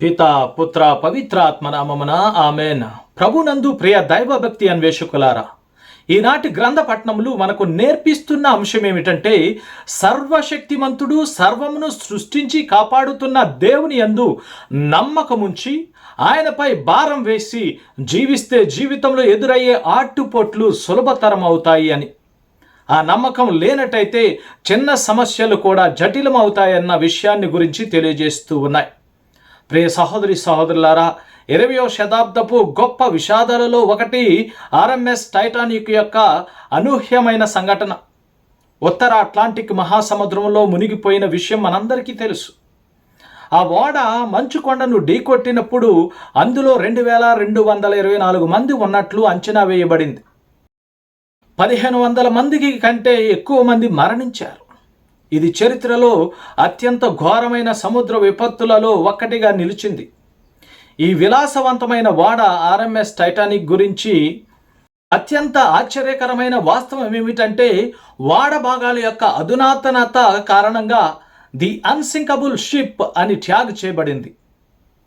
పిత పుత్ర పవిత్రాత్మ నామమున ఆమెన్. ప్రభునందు ప్రియ దైవభక్తి అన్వేషకులారా ఈనాటి గ్రంథ పట్టణములు మనకు నేర్పిస్తున్న అంశం ఏమిటంటే సర్వశక్తిమంతుడు సర్వమును సృష్టించి కాపాడుతున్న దేవుని యందు నమ్మకముంచి ఆయనపై భారం వేసి జీవిస్తే జీవితంలో ఎదురయ్యే ఆటుపోట్లు సులభతరం అవుతాయి అని. ఆ నమ్మకం లేనట్టయితే చిన్న సమస్యలు కూడా జటిలం అవుతాయన్న విషయాన్ని గురించి తెలియజేస్తూ ఉన్నాయి. ప్రియ సహోదరి సహోదరులారా ఇరవయో శతాబ్దపు గొప్ప విషాదాలలో ఒకటి ఆర్ఎంఎస్ టైటానిక్ యొక్క అనూహ్యమైన సంఘటన. ఉత్తర అట్లాంటిక్ మహాసముద్రంలో మునిగిపోయిన విషయం మనందరికీ తెలుసు. ఆ ఓడ మంచు కొండను ఢీకొట్టినప్పుడు అందులో రెండు వేల రెండు వందల ఇరవై నాలుగు మంది ఉన్నట్లు అంచనా వేయబడింది. పదిహేను వందల మందికి కంటే ఎక్కువ మంది మరణించారు. ఇది చరిత్రలో అత్యంత ఘోరమైన సముద్ర విపత్తులలో ఒక్కటిగా నిలిచింది. ఈ విలాసవంతమైన వాడ ఆర్ఎంఎస్ టైటానిక్ గురించి అత్యంత ఆశ్చర్యకరమైన వాస్తవం ఏమిటంటే వాడ భాగాల యొక్క అధునాతనత కారణంగా ది అన్సింకబుల్ షిప్ అని ట్యాగ్ చేయబడింది.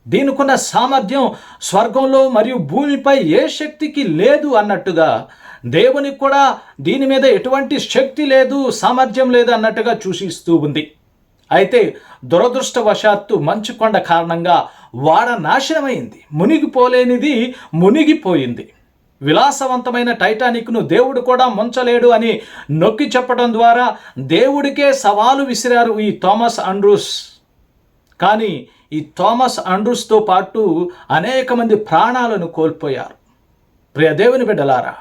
దీనికున్న సామర్థ్యం స్వర్గంలో మరియు భూమిపై ఏ శక్తికి లేదు అన్నట్టుగా దేవునికి కూడా దీని మీద ఎటువంటి శక్తి లేదు సామర్థ్యం లేదు అన్నట్టుగా చూసిస్తూ ఉంది. అయితే దురదృష్టవశాత్తు మంచు కొండ కారణంగా వాడ నాశనమైంది మునిగిపోలేనిది మునిగిపోయింది. విలాసవంతమైన టైటానిక్ను దేవుడు కూడా ముంచలేడు అని నొక్కి చెప్పడం ద్వారా దేవుడికే సవాలు విసిరారు ఈ థామస్ అండ్రూస్ కానీ ఈ థామస్ అండ్రూస్తో పాటు అనేక మంది ప్రాణాలను కోల్పోయారు. ప్రియ దేవుని బిడ్డలారా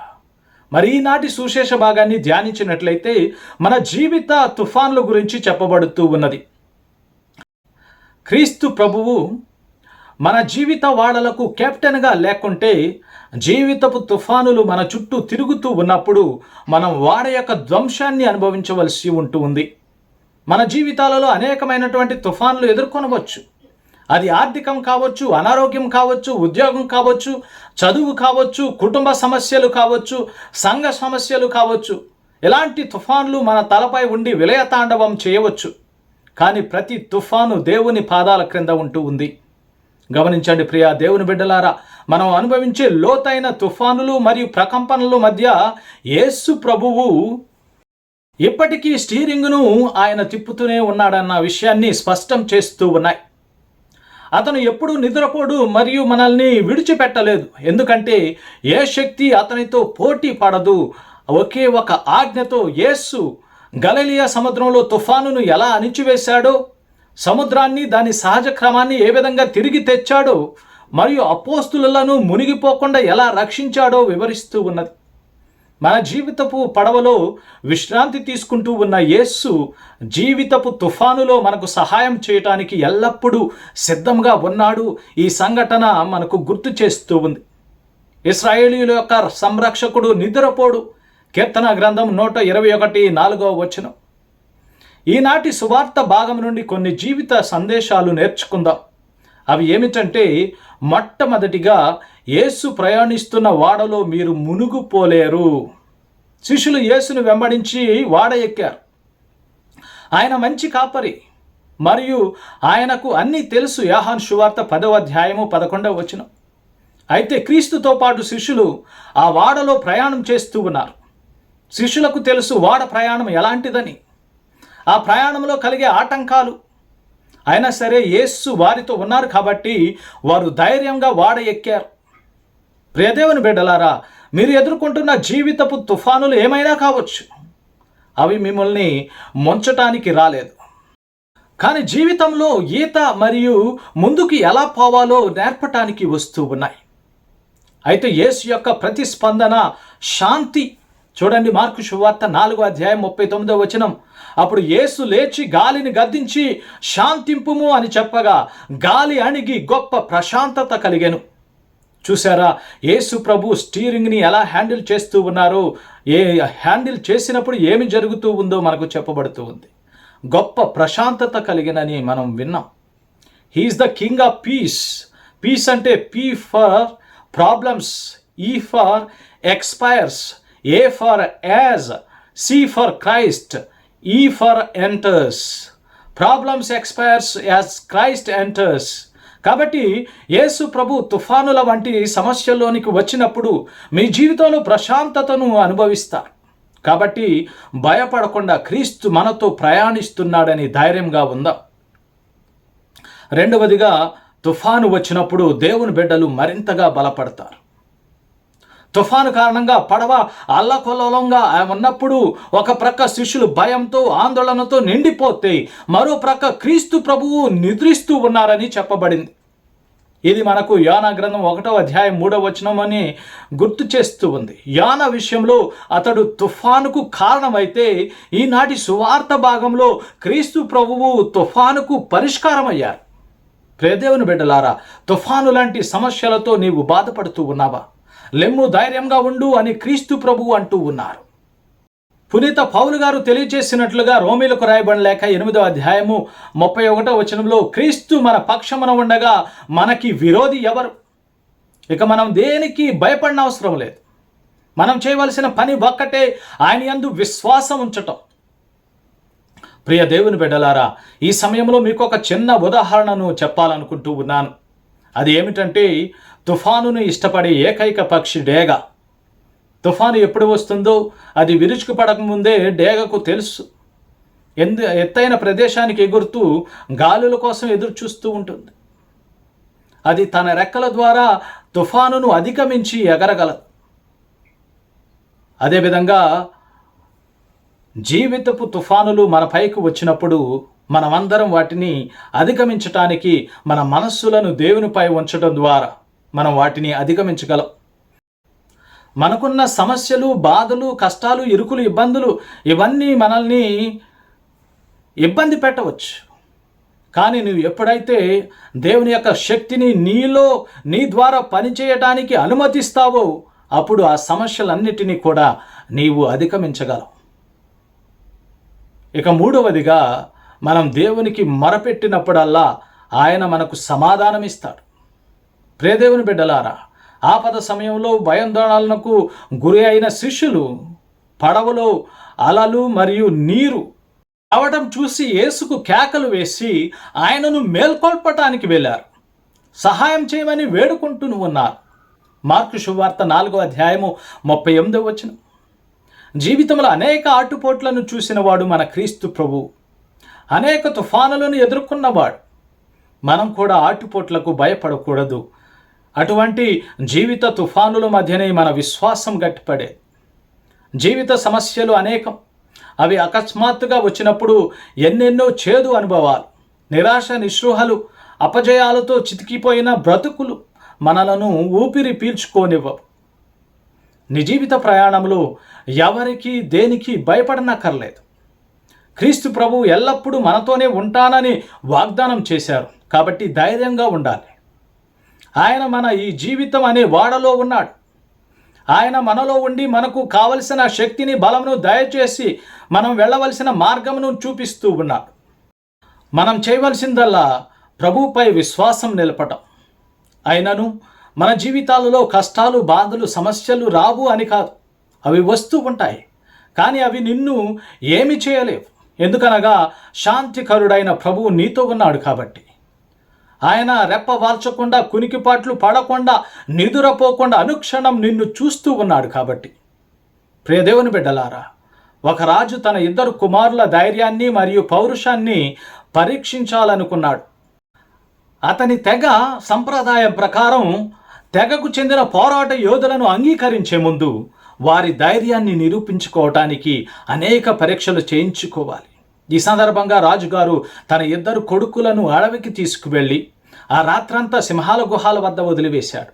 మరి ఈనాటి సుశేష భాగాన్ని ధ్యానించినట్లయితే మన జీవిత తుఫాన్ల గురించి చెప్పబడుతూ ఉన్నది. క్రీస్తు ప్రభువు మన జీవిత వాడలకు కెప్టెన్గా లేకుంటే జీవితపు తుఫానులు మన చుట్టూ తిరుగుతూ ఉన్నప్పుడు మనం వాడ యొక్క ధ్వంసాన్ని అనుభవించవలసి ఉంటూ ఉంది. మన జీవితాలలో అనేకమైనటువంటి తుఫాన్లు ఎదుర్కొనవచ్చు. అది ఆర్థికం కావచ్చు అనారోగ్యం కావచ్చు ఉద్యోగం కావచ్చు చదువు కావచ్చు కుటుంబ సమస్యలు కావచ్చు సంఘ సమస్యలు కావచ్చు. ఇలాంటి తుఫాన్లు మన తలపై ఉండి విలయతాండవం చేయవచ్చు. కానీ ప్రతి తుఫాను దేవుని పాదాల క్రింద ఉంటూ ఉంది. గమనించండి ప్రియా దేవుని బిడ్డలారా మనం అనుభవించే లోతైన తుఫానులు మరియు ప్రకంపనల మధ్య యేసు ప్రభువు ఇప్పటికీ స్టీరింగ్ను ఆయన తిప్పుతూనే ఉన్నాడన్న విషయాన్ని స్పష్టం చేస్తూ ఉన్నాయి. అతను ఎప్పుడూ నిద్రపోడు మరియు మనల్ని విడిచిపెట్టలేదు. ఎందుకంటే ఏ శక్తి అతనితో పోటీ పడదు. ఒకే ఒక ఆజ్ఞతో యేసు గలలియా సముద్రంలో తుఫానును ఎలా అణిచివేశాడో సముద్రాన్ని దాని సహజ క్రమాన్ని ఏ విధంగా తిరిగి తెచ్చాడో మరియు అపోస్తులను మునిగిపోకుండా ఎలా రక్షించాడో వివరిస్తూ ఉన్నది. మన జీవితపు పడవలో విశ్రాంతి తీసుకుంటూ ఉన్న యేస్సు జీవితపు తుఫానులో మనకు సహాయం చేయటానికి ఎల్లప్పుడూ సిద్ధంగా ఉన్నాడు. ఈ సంఘటన మనకు గుర్తు చేస్తూ ఉంది. ఇస్రాయేలీల యొక్క సంరక్షకుడు నిద్రపోడు. కీర్తన గ్రంథం నూట ఇరవై ఒకటి నాలుగవ వచనం. ఈనాటి సువార్త భాగం నుండి కొన్ని జీవిత సందేశాలు నేర్చుకుందాం. అవి ఏమిటంటే మొట్టమొదటిగా యేసు ప్రయాణిస్తున్న వాడలో మీరు మునుగుపోలేరు. శిష్యులు యేసును వెంబడించి వాడ ఎక్కారు. ఆయన మంచి కాపరి. మరియు ఆయనకు అన్నీ తెలుసు. యాహాన్ శువార్త పదవ అధ్యాయము పదకొండవ వచనం. అయితే క్రీస్తుతో పాటు శిష్యులు ఆ వాడలో ప్రయాణం చేస్తూ ఉన్నారు. శిష్యులకు తెలుసు వాడ ప్రయాణం ఎలాంటిదని. ఆ ప్రయాణంలో కలిగే ఆటంకాలు. అయినా సరే యేస్సు వారితో ఉన్నారు కాబట్టి వారు ధైర్యంగా వాడ ఎక్కారు. ప్రియదేవుని బిడ్డలారా మీరు ఎదుర్కొంటున్న జీవితపు తుఫానులు ఏమైనా కావచ్చు. అవి మిమ్మల్ని ముంచటానికి రాలేదు. కానీ జీవితంలో ఈత మరియు ముందుకు ఎలా పోవాలో నేర్పటానికి వస్తూ ఉన్నాయి. అయితే యేసు యొక్క ప్రతిస్పందన శాంతి చూడండి మార్కు శువార్త నాలుగో అధ్యాయం ముప్పై తొమ్మిదో వచనం. అప్పుడు యేసు లేచి గాలిని గద్దించి శాంతింపుము అని చెప్పగా గాలి అణిగి గొప్ప ప్రశాంతత కలిగాను. చూసారా యేసు ప్రభు స్టీరింగ్ని ఎలా హ్యాండిల్ చేస్తూ ఉన్నారో ఏ హ్యాండిల్ చేసినప్పుడు ఏమి జరుగుతూ ఉందో మనకు చెప్పబడుతూ ఉంది. గొప్ప ప్రశాంతత కలిగినని మనం విన్నాం. He is the king of peace. Peace అంటే P for problems E for expires. A for as C for Christ E for enters problems expires as Christ enters కాబట్టి యేసు ప్రభు తుఫానుల వంటి సమస్యల్లోనికి వచ్చినప్పుడు మీ జీవితంలో ప్రశాంతతను అనుభవిస్తారు కాబట్టి భయపడకుండా క్రీస్తు మనతో ప్రయాణిస్తున్నాడని ధైర్యంగా ఉందాం? రెండవదిగా తుఫాను వచ్చినప్పుడు దేవుని బిడ్డలు మరింతగా బలపడతారు. తుఫాను కారణంగా పడవ అల్లకొల్లంగా ఉన్నప్పుడు ఒక ప్రక్క శిష్యులు భయంతో ఆందోళనతో నిండిపోతే మరో ప్రక్క క్రీస్తు ప్రభువు నిద్రిస్తూ ఉన్నారని చెప్పబడింది. ఇది మనకు యాన గ్రంథం ఒకటో అధ్యాయం మూడవ వచనం అని గుర్తు చేస్తూ ఉంది. యాన విషయంలో అతడు తుఫానుకు కారణమైతే ఈనాటి సువార్త భాగంలో క్రీస్తు ప్రభువు తుఫానుకు పరిష్కారమయ్యారు. ప్రేదేవుని బిడ్డలారా తుఫాను లాంటి సమస్యలతో నీవు బాధపడుతూ ఉన్నావా? లెమ్ము ధైర్యంగా ఉండు అని క్రీస్తు ప్రభు అంటూ ఉన్నారు. పునీత పౌలు గారు తెలియజేసినట్లుగా రోమిలకు రాయబడిన లేఖ ఎనిమిదో అధ్యాయము ముప్పై ఒకటో వచనంలో క్రీస్తు మన పక్షమున ఉండగా మనకి విరోధి ఎవరు? ఇక మనం దేనికి భయపడిన అవసరం లేదు. మనం చేయవలసిన పని ఒక్కటే ఆయన యందు విశ్వాసం ఉంచటం. ప్రియ దేవుని బిడ్డలారా ఈ సమయంలో మీకు ఒక చిన్న ఉదాహరణను చెప్పాలనుకుంటూ ఉన్నాను. అది ఏమిటంటే తుఫానును ఇష్టపడే ఏకైక పక్షి డేగ. తుఫాను ఎప్పుడు వస్తుందో అది విరుచుకు పడకముందే డేగకు తెలుసు. ఎందు ఎత్తైన ప్రదేశానికి ఎగురుతూ గాలుల కోసం ఎదురు చూస్తూ ఉంటుంది. అది తన రెక్కల ద్వారా తుఫానును అధిగమించి ఎగరగలదు. అదేవిధంగా జీవితపు తుఫానులు మన పైకి వచ్చినప్పుడు మనమందరం వాటిని అధిగమించటానికి మన మనస్సులను దేవునిపై ఉంచడం ద్వారా మనం వాటిని అధిగమించగలం. మనకున్న సమస్యలు బాధలు కష్టాలు ఇరుకులు ఇబ్బందులు ఇవన్నీ మనల్ని ఇబ్బంది పెట్టవచ్చు. కానీ నువ్వు ఎప్పుడైతే దేవుని యొక్క శక్తిని నీలో నీ ద్వారా పనిచేయటానికి అనుమతిస్తావో అప్పుడు ఆ సమస్యలన్నిటినీ కూడా నీవు అధిగమించగలవు. ఇక మూడవదిగా మనం దేవునికి మొరపెట్టినప్పుడల్లా ఆయన మనకు సమాధానం ఇస్తాడు ప్రేదేవుని బిడ్డలారా ఆపద సమయంలో భయాందోళనకు గురి అయిన శిష్యులు పడవలో అలలు మరియు నీరు అవడం చూసి యేసుకు కేకలు వేసి ఆయనను మేల్కొల్పటానికి వెళ్ళారు. సహాయం చేయమని వేడుకుంటూ ఉన్నారు. మార్కు శువార్త నాలుగో అధ్యాయము ముప్పై ఎనిమిదో వచ్చిన జీవితంలో అనేక ఆటుపోట్లను చూసినవాడు మన క్రీస్తు ప్రభు. అనేక తుఫానులను ఎదుర్కొన్నవాడు. మనం కూడా ఆటుపోట్లకు భయపడకూడదు. అటువంటి జీవిత తుఫానుల మధ్యనే మన విశ్వాసం గట్టిపడే. జీవిత సమస్యలు అనేకం. అవి అకస్మాత్తుగా వచ్చినప్పుడు ఎన్నెన్నో చేదు అనుభవాలు నిరాశ నిస్పృహలు అపజయాలతో చితికిపోయిన బ్రతుకులు మనలను ఊపిరి పీల్చుకోనివ్వవు. నీ జీవిత ప్రయాణంలో ఎవరికి దేనికి భయపడనక్కర్లేదు. క్రీస్తు ప్రభు ఎల్లప్పుడూ మనతోనే ఉంటానని వాగ్దానం చేశారు. కాబట్టి ధైర్యంగా ఉండాలి. ఆయన మన ఈ జీవితం అనే వాడలో ఉన్నాడు. ఆయన మనలో ఉండి మనకు కావలసిన శక్తిని బలమును దయచేసి మనం వెళ్ళవలసిన మార్గమును చూపిస్తూ ఉన్నాడు. మనం చేయవలసిందల్లా ప్రభుపై విశ్వాసం నిలపటం. అయినను మన జీవితాలలో కష్టాలు బాధలు సమస్యలు రావు అని కాదు. అవి వస్తూ ఉంటాయి. కానీ అవి నిన్ను ఏమి చేయలేవు. ఎందుకనగా శాంతికరుడైన ప్రభువు నీతో ఉన్నాడు కాబట్టి. ఆయన రెప్ప వాల్చకుండా కునికిపాట్లు పడకుండా నిదురపోకుండా అనుక్షణం నిన్ను చూస్తూ ఉన్నాడు కాబట్టి. ప్రియదేవుని బిడ్డలారా ఒక రాజు తన ఇద్దరు కుమారుల ధైర్యాన్ని మరియు పౌరుషాన్ని పరీక్షించాలనుకున్నాడు. అతని తెగ సంప్రదాయం ప్రకారం తెగకు చెందిన పోరాట యోధులను అంగీకరించే ముందు వారి ధైర్యాన్ని నిరూపించుకోవటానికి అనేక పరీక్షలు చేయించుకోవాలి. ఈ సందర్భంగా రాజుగారు తన ఇద్దరు కొడుకులను అడవికి తీసుకువెళ్ళి ఆ రాత్రంతా సింహాల గుహాల వద్ద వదిలివేశాడు.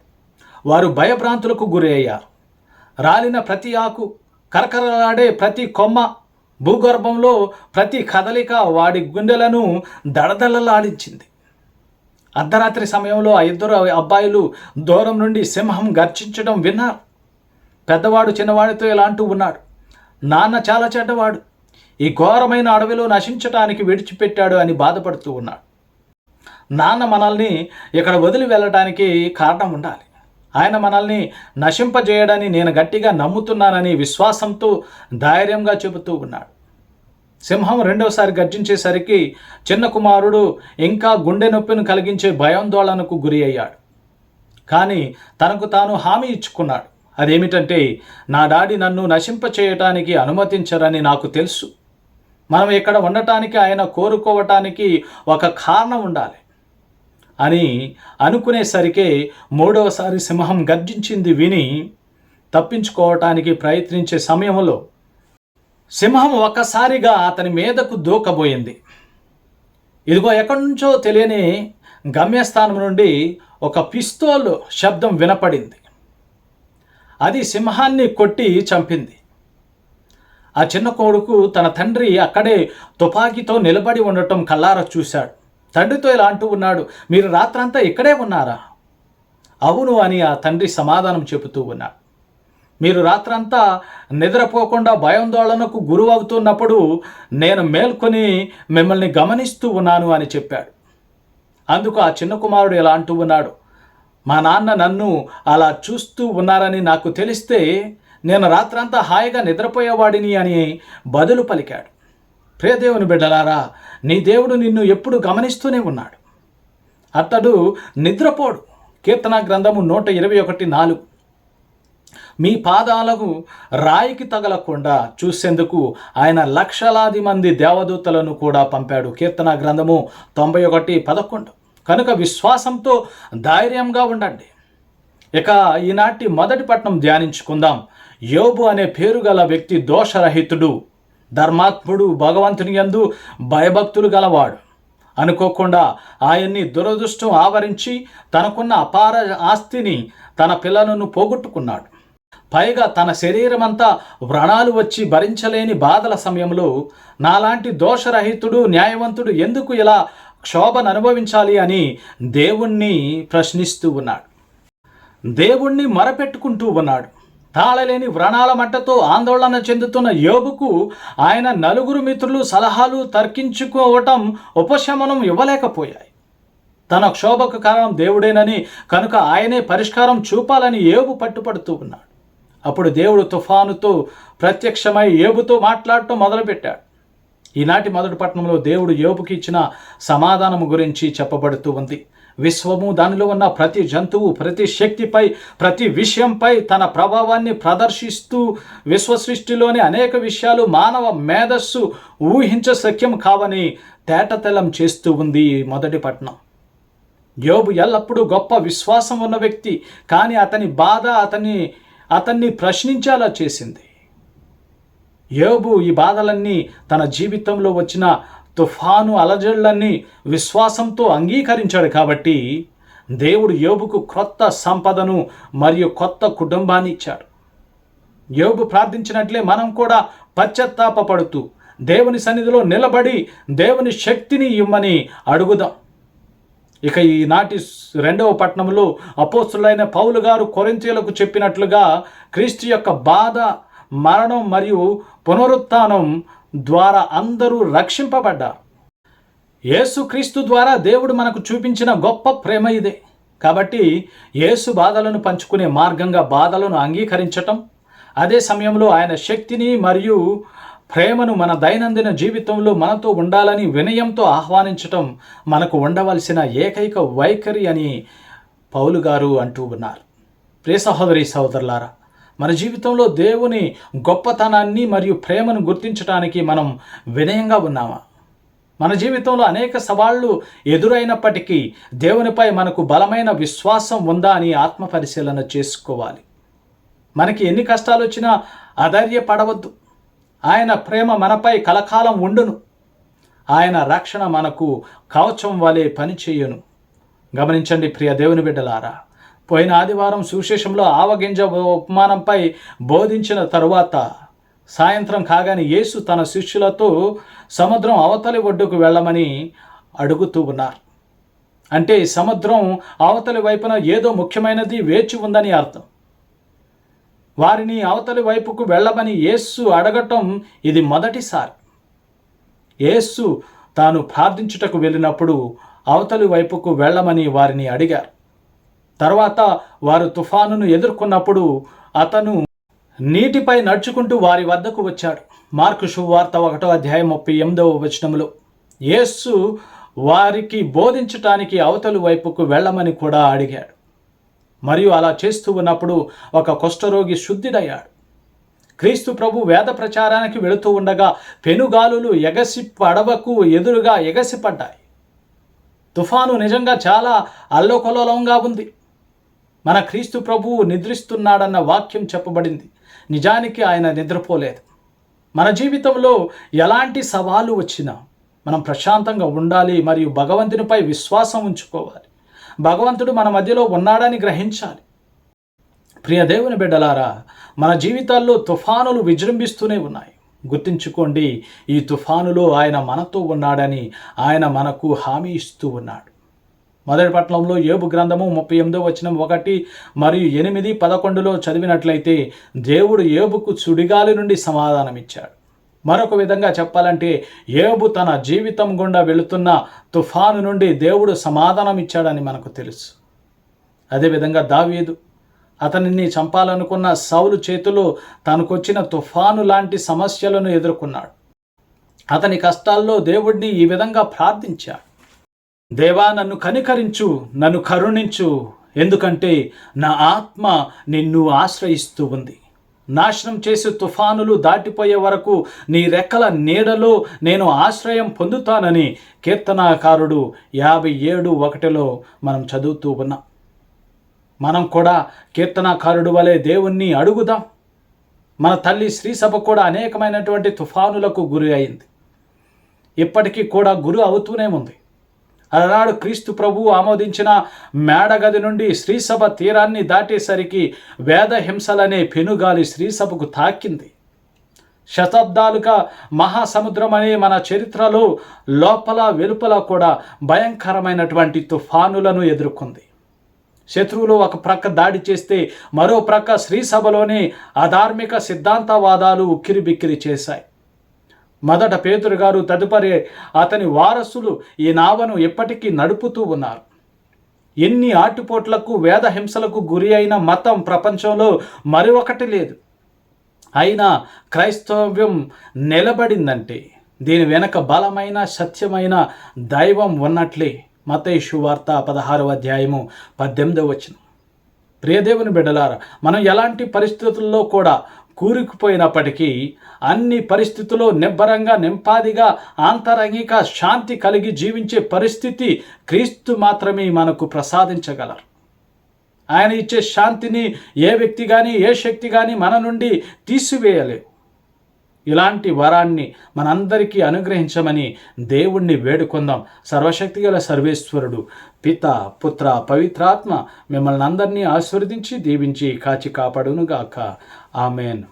వారు భయభ్రాంతులకు గురి అయ్యారు రాలిన ప్రతి ఆకు కరకరలాడే ప్రతి కొమ్మ భూగర్భంలో ప్రతి కదలిక వాడి గుండెలను దడదడలాడించింది. అర్ధరాత్రి సమయంలో ఆ ఇద్దరు అబ్బాయిలు దూరం నుండి సింహం గర్జించడం విన్నారు. పెద్దవాడు చిన్నవాడితో ఇలా అంటూ ఉన్నాడు నాన్న చాలా చెడ్డవాడు ఈ ఘోరమైన అడవిలో నశించటానికి విడిచిపెట్టాడు అని బాధపడుతూ ఉన్నాడు. నాన్న మనల్ని ఇక్కడ వదిలి వెళ్ళడానికి కారణం ఉండాలి. ఆయన మనల్ని నశింపజేయడని నేను గట్టిగా నమ్ముతున్నానని విశ్వాసంతో ధైర్యంగా చెబుతూ ఉన్నాడు. సింహం రెండవసారి గర్జించేసరికి చిన్న కుమారుడు ఇంకా గుండె నొప్పిని కలిగించే భయాందోళనకు గురి అయ్యాడు. కానీ తనకు తాను హామీ ఇచ్చుకున్నాడు. అదేమిటంటే నా డాడీ నన్ను నశింప చేయటానికి అనుమతించరని నాకు తెలుసు. మనం ఇక్కడ ఉండటానికి ఆయన కోరుకోవటానికి ఒక కారణం ఉండాలి. అని అనుకునేసరికే మూడవసారి సింహం గర్జించింది విని తప్పించుకోవటానికి ప్రయత్నించే సమయంలో సింహం ఒక్కసారిగా అతని మీదకు దూకబోయింది. ఇదిగో ఎక్కడి నుంచో తెలియని గమ్యస్థానం నుండి ఒక పిస్తోల్ శబ్దం వినపడింది. అది సింహాన్ని కొట్టి చంపింది. ఆ చిన్న కొడుకు తన తండ్రి అక్కడే తుపాకీతో నిలబడి ఉండటం కల్లారా చూశాడు. తండ్రితో ఇలా అంటూ ఉన్నాడు మీరు రాత్రంతా ఇక్కడే ఉన్నారా? అవును అని ఆ తండ్రి సమాధానం చెబుతూ ఉన్నాడు. మీరు రాత్రంతా నిద్రపోకుండా భయాందోళనకు గురువవుతున్నప్పుడు నేను మేల్కొని మిమ్మల్ని గమనిస్తూ ఉన్నాను అని చెప్పాడు. అందుకు ఆ చిన్న కుమారుడు ఇలా అంటూ ఉన్నాడు మా నాన్న నన్ను అలా చూస్తూ ఉన్నారని నాకు తెలిస్తే నేను రాత్రంతా హాయిగా నిద్రపోయేవాడిని అని బదులు పలికాడు. ప్రియదేవుని బిడ్డలారా నీ దేవుడు నిన్ను ఎప్పుడు గమనిస్తూనే ఉన్నాడు. అతడు నిద్రపోడు. కీర్తన గ్రంథము నూట ఇరవై ఒకటి నాలుగు. మీ పాదాలకు రాయికి తగలకుండా చూసేందుకు ఆయన లక్షలాది మంది దేవదూతలను కూడా పంపాడు. కీర్తన గ్రంథము తొంభై ఒకటి పదకొండు. కనుక విశ్వాసంతో ధైర్యంగా ఉండండి. ఇక ఈనాటి మొదటి పట్నం ధ్యానించుకుందాం. యోబు అనే పేరు గల వ్యక్తి దోషరహితుడు. ధర్మాత్ముడు భగవంతుని యందు భయభక్తులు గలవాడు. అనుకోకుండా ఆయన్ని దురదృష్టం ఆవరించి తనకున్న అపార ఆస్తిని తన పిల్లలను పోగొట్టుకున్నాడు. పైగా తన శరీరమంతా వ్రణాలు వచ్చి భరించలేని బాధల సమయంలో నాలాంటి దోషరహితుడు న్యాయవంతుడు ఎందుకు ఇలా క్షోభను అనుభవించాలి అని దేవుణ్ణి ప్రశ్నిస్తూ ఉన్నాడు. దేవుణ్ణి మరపెట్టుకుంటూ ఉన్నాడు. తాళలేని వ్రణాల మంటతో ఆందోళన చెందుతున్న యోబుకు ఆయన నలుగురు మిత్రులు సలహాలు తర్కించుకోవటం ఉపశమనం ఇవ్వలేకపోయాయి. తన క్షోభకు కారణం దేవుడేనని కనుక ఆయనే పరిష్కారం చూపాలని ఏబు పట్టుపడుతూ ఉన్నాడు. అప్పుడు దేవుడు తుఫానుతో ప్రత్యక్షమై ఏబుతో మాట్లాడటం మొదలుపెట్టాడు. ఈనాటి మొదటి పట్టణంలో దేవుడు యోపుకి ఇచ్చిన సమాధానం గురించి చెప్పబడుతూ ఉంది. విశ్వము దానిలో ఉన్న ప్రతి జంతువు ప్రతి శక్తిపై ప్రతి విషయంపై తన ప్రభావాన్ని ప్రదర్శిస్తూ విశ్వసృష్టిలోని అనేక విషయాలు మానవ మేధస్సు ఊహించ సఖ్యం కావని తేటతెల్లం చేస్తూ ఉంది ఈ మొదటి పట్నం. యోబు ఎల్లప్పుడూ గొప్ప విశ్వాసం ఉన్న వ్యక్తి కానీ అతని బాధ అతని అతన్ని ప్రశ్నించేలా చేసింది. యోబు ఈ బాధలన్నీ తన జీవితంలో వచ్చిన తుఫాను అలజడులన్నీ విశ్వాసంతో అంగీకరించాడు కాబట్టి దేవుడు యోబుకు క్రొత్త సంపదను మరియు కొత్త కుటుంబాన్ని ఇచ్చాడు. యోబు ప్రార్థించినట్లే మనం కూడా పశ్చత్తాపడుతూ దేవుని సన్నిధిలో నిలబడి దేవుని శక్తిని ఇమ్మని అడుగుదాం. ఇక ఈనాటి రెండవ పట్టణంలో అపోస్తులైన పౌలు గారు కొరింతీయులకు చెప్పినట్లుగా క్రీస్తు యొక్క బాధ మరణం మరియు పునరుత్థానం ద్వారా అందరూ రక్షింపబడ్డారు యేసుక్రీస్తు ద్వారా దేవుడు మనకు చూపించిన గొప్ప ప్రేమ ఇదే. కాబట్టి యేసు బాధలను పంచుకునే మార్గంగా బాధలను అంగీకరించటం అదే సమయంలో ఆయన శక్తిని మరియు ప్రేమను మన దైనందిన జీవితంలో మనతో ఉండాలని వినయంతో ఆహ్వానించటం మనకు ఉండవలసిన ఏకైక వైఖరి అని పౌలు గారు అంటూ ఉన్నారు. ప్రియ సహోదరి సహోదరులారా మన జీవితంలో దేవుని గొప్పతనాన్ని మరియు ప్రేమను గుర్తించడానికి మనం వినయంగా ఉన్నామా? మన జీవితంలో అనేక సవాళ్ళు ఎదురైనప్పటికీ దేవునిపై మనకు బలమైన విశ్వాసం ఉందా అని ఆత్మ పరిశీలన చేసుకోవాలి. మనకి ఎన్ని కష్టాలు వచ్చినా అధైర్యపడవద్దు. ఆయన ప్రేమ మనపై కలకాలం ఉండును. ఆయన రక్షణ మనకు కవచం వలె పనిచేయను. గమనించండి ప్రియ దేవుని బిడ్డలారా పోయిన ఆదివారం సువిశేషంలో ఆవగింజ ఉపమానంపై బోధించిన తరువాత సాయంత్రం కాగానే యేసు తన శిష్యులతో సముద్రం అవతలి ఒడ్డుకు వెళ్ళమని అడుగుతూ ఉన్నారు. అంటే సముద్రం అవతలి వైపున ఏదో ముఖ్యమైనది వేచి ఉందని అర్థం. వారిని అవతలి వైపుకు వెళ్ళమని యేస్సు అడగటం ఇది మొదటిసారి యేస్సు తాను ప్రార్థించుటకు వెళ్ళినప్పుడు అవతలి వైపుకు వెళ్ళమని వారిని అడిగారు. తర్వాత వారు తుఫానును ఎదుర్కొన్నప్పుడు అతను నీటిపై నడుచుకుంటూ వారి వద్దకు వచ్చాడు. మార్కు శువార్త ఒకటో అధ్యాయం ముప్పై ఎనిమిదవ వచనంలో యేస్సు వారికి బోధించటానికి అవతలి వైపుకు వెళ్ళమని కూడా అడిగాడు. మరియు అలా చేస్తూ ఉన్నప్పుడు ఒక కుష్ఠరోగి శుద్ధిడయ్యాడు. క్రీస్తు ప్రభు వేద ప్రచారానికి వెళుతూ ఉండగా పెనుగాలులు ఎగసి పడవకు ఎదురుగా ఎగసిపడ్డాయి. తుఫాను నిజంగా చాలా అల్లోకల్లోలంగా ఉంది. మన క్రీస్తు ప్రభువు నిద్రిస్తున్నాడన్న వాక్యం చెప్పబడింది. నిజానికి ఆయన నిద్రపోలేదు. మన జీవితంలో ఎలాంటి సవాలు వచ్చినా మనం ప్రశాంతంగా ఉండాలి మరియు భగవంతునిపై విశ్వాసం ఉంచుకోవాలి. భగవంతుడు మన మధ్యలో ఉన్నాడని గ్రహించాలి. ప్రియ దేవుని బిడ్డలారా మన జీవితాల్లో తుఫానులు విజృంభిస్తూనే ఉన్నాయి. గుర్తుంచుకోండి ఈ తుఫానులో ఆయన మనతో ఉన్నాడని ఆయన మనకు హామీ ఇస్తూ ఉన్నాడు. మొదటి పట్నంలో ఏబు గ్రంథము ముప్పై ఎనిమిదో వచ్చిన ఒకటి మరియు ఎనిమిది పదకొండులో చదివినట్లయితే దేవుడు ఏబుకు సుడిగాలి నుండి సమాధానం ఇచ్చాడు మరొక విధంగా చెప్పాలంటే ఏబు తన జీవితం గుండా వెళుతున్న తుఫాను నుండి దేవుడు సమాధానం ఇచ్చాడని మనకు తెలుసు. అదేవిధంగా దావీదు అతనిని చంపాలనుకున్న సౌలు చేతిలో తనకొచ్చిన తుఫాను లాంటి సమస్యలను ఎదుర్కొన్నాడు. అతని కష్టాల్లో దేవుడిని ఈ విధంగా ప్రార్థించాడు. దేవా నన్ను కనికరించు నన్ను కరుణించు. ఎందుకంటే నా ఆత్మ నిన్ను ఆశ్రయిస్తూ ఉంది. నాశనం చేసే తుఫానులు దాటిపోయే వరకు నీ రెక్కల నీడలో నేను ఆశ్రయం పొందుతానని కీర్తనాకారుడు యాభై ఏడు ఒకటిలో మనం చదువుతూ ఉన్నాం. మనం కూడా కీర్తనాకారుడు వలె దేవుణ్ణి అడుగుదాం. మన తల్లి శ్రీసభ కూడా అనేకమైనటువంటి తుఫానులకు గురి అయింది. ఇప్పటికీ కూడా గురి అవుతూనే ఉంది. అలనాడు క్రీస్తు ప్రభు ఆమోదించిన మేడగది నుండి శ్రీసభ తీరాన్ని దాటేసరికి వేద హింసలనే పెనుగాలి శ్రీసభకు తాకింది. శతాబ్దాలుగా మహాసముద్రం అనే మన చరిత్రలో లోపల వెలుపల కూడా భయంకరమైనటువంటి తుఫానులను ఎదుర్కొంది. శత్రువులు ఒక ప్రక్క దాడి చేస్తే మరో ప్రక్క శ్రీసభలోనే అధార్మిక సిద్ధాంతవాదాలు ఉక్కిరిబిక్కిరి చేశాయి. మొదట పేతురు గారు తదుపరి అతని వారసులు ఈ నావను ఎప్పటికీ నడుపుతూ ఉన్నారు. ఎన్ని ఆటుపోట్లకు వేద హింసలకు గురి అయిన మతం ప్రపంచంలో మరి ఒకటి లేదు. అయినా క్రైస్తవ్యం నిలబడిందంటే దీని వెనక బలమైన సత్యమైన దైవం ఉన్నట్లే మతేషు వార్త పదహారవ అధ్యాయము పద్దెనిమిదవ వచ్చిన ప్రియదేవుని బిడ్డలారా మనం ఎలాంటి పరిస్థితుల్లో కూడా కూరుకుపోయినప్పటికీ అన్ని పరిస్థితుల్లో నిబ్బరంగా నింపాదిగా ఆంతరంగిక శాంతి కలిగి జీవించే పరిస్థితి క్రీస్తు మాత్రమే మనకు ప్రసాదించగలరు. ఆయన ఇచ్చే శాంతిని ఏ వ్యక్తి కానీ ఏ శక్తి కానీ మన నుండి తీసివేయలేవు ఇలాంటి వరాన్ని మనందరికీ అనుగ్రహించమని దేవుణ్ణి వేడుకుందాం. సర్వశక్తిగల సర్వేశ్వరుడు పిత పుత్ర పవిత్రాత్మ మిమ్మల్ని అందరినీ ఆశీర్వదించి దీవించి కాచి కాపాడునుగాక. ఆమెన్.